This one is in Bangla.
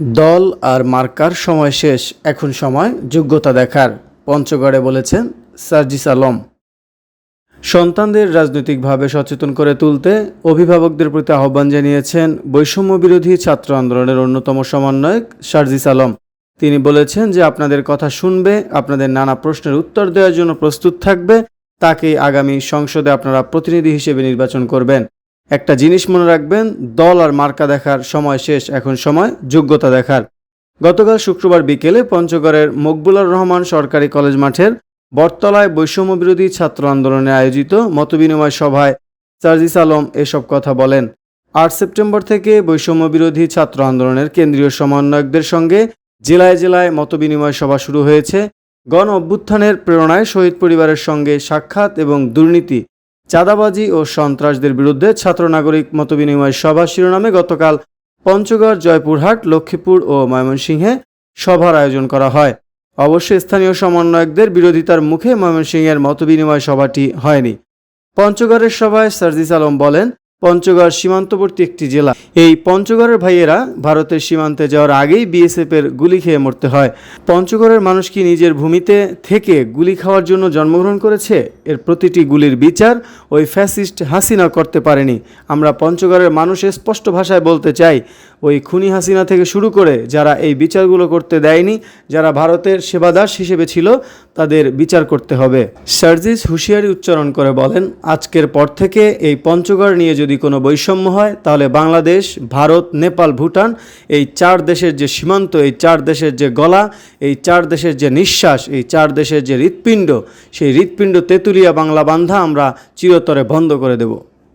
দল আর মার্কার সময় শেষ, এখন সময় যোগ্যতা দেখার, পঞ্চগড়ে বলেছেন সার্জিস আলম। সন্তানদের রাজনৈতিকভাবে সচেতন করে তুলতে অভিভাবকদের প্রতি আহ্বান জানিয়েছেন বৈষম্য বিরোধী ছাত্র আন্দোলনের অন্যতম সমন্বয়ক সার্জিস আলম। তিনি বলেছেন যে আপনাদের কথা শুনবে, আপনাদের নানা প্রশ্নের উত্তর দেওয়ার জন্য প্রস্তুত থাকবে, তাকেই আগামী সংসদে আপনারা প্রতিনিধি হিসেবে নির্বাচন করবেন। একটা জিনিস মনে রাখবেন, দল আর মার্কা দেখার সময় শেষ, এখন সময় যোগ্যতা দেখার। গতকাল শুক্রবার বিকেলে পঞ্চগড়ের মকবুলার রহমান সরকারি কলেজ মাঠের বটতলায় বৈষম্য বিরোধী ছাত্র আন্দোলনে আয়োজিত মতবিনিময় সভায় সার্জিস আলম এসব কথা বলেন। আট সেপ্টেম্বর থেকে বৈষম্য বিরোধী ছাত্র আন্দোলনের কেন্দ্রীয় সমন্বয়কদের সঙ্গে জেলায় জেলায় মতবিনিময় সভা শুরু হয়েছে। গণ অভ্যুত্থানের প্রেরণায় শহীদ পরিবারের সঙ্গে সাক্ষাৎ এবং দুর্নীতি চাঁদাবাজি ও সন্ত্রাসদের বিরুদ্ধে ছাত্র নাগরিক মতবিনিময় সভা শিরোনামে গতকাল পঞ্চগড়, জয়পুরহাট, লক্ষ্মীপুর ও ময়মনসিংহে সভার আয়োজন করা হয়। অবশ্য স্থানীয় সমন্বয়কদের বিরোধিতার মুখে ময়মনসিংহের মতবিনিময় সভাটি হয়নি। পঞ্চগড়ের সভায় সার্জিস আলম বলেন পঞ্চগড় সীমান্তবর্তী একটি জেলা। এই পঞ্চগড়ের ভাইয়েরা ভারতের সীমান্তে যাওয়ার আগেই বিএসএফ এর গুলি খেয়ে মরতে হয়। পঞ্চগড়ের মানুষ কি নিজের ভূমিতে থেকে গুলি খাওয়ার জন্য জন্মগ্রহণ করেছে? এর প্রতিটি গুলির বিচার ওই ফ্যাসিস্ট হাসিনা করতে পারেনি। আমরা পঞ্চগড়ের মানুষ স্পষ্ট ভাষায় বলতে চাই, ওই খুনি হাসিনা থেকে শুরু করে যারা এই বিচারগুলো করতে দেয়নি, যারা ভারতের সেবাদাস হিসেবে ছিল, তাদের বিচার করতে হবে। সার্জিস হুঁশিয়ারি উচ্চারণ করে বলেন, আজকের পর থেকে এই পঞ্চগড় নিয়ে যদি কোনো বৈষম্য হয়, তাহলে বাংলাদেশ, ভারত, নেপাল, ভুটান, এই চার দেশের যে সীমান্ত, এই চার দেশের যে গলা, এই চার দেশের যে নিঃশ্বাস, এই চার দেশের যে হৃৎপিণ্ড, সেই হৃৎপিণ্ড তেঁতুলিয়া বাংলা বান্ধা আমরা চিরতরে বন্ধ করে দেব।